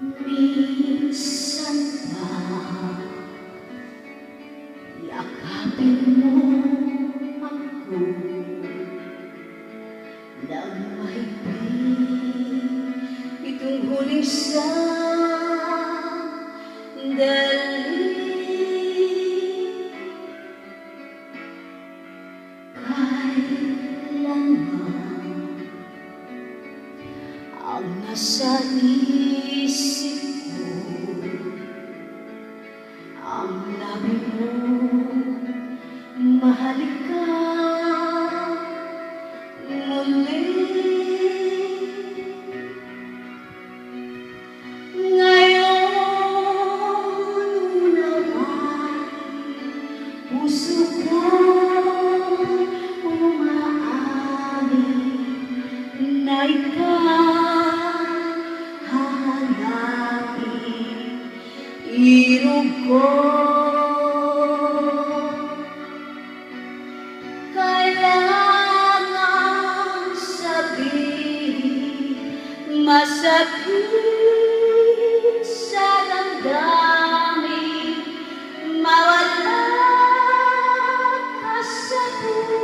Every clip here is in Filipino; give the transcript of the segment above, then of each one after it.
minsan pa yakapin mo ako. Ng mahigpit itong huling sandali ang nasa isip ko ang labi mo mahalin ka. Muli irog ko. Kailangan sabihin masakit sa damdamin. Mawala ka sa ko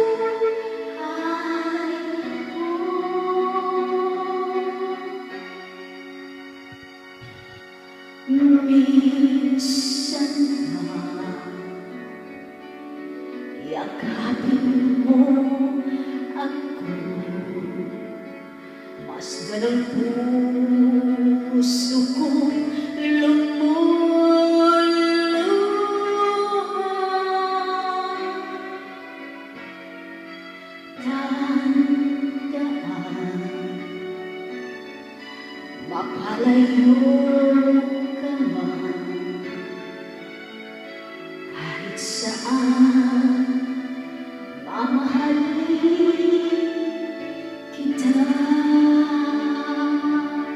yakapin mo ako mas ganang puso ko Tandaan Mapalayo saat mahal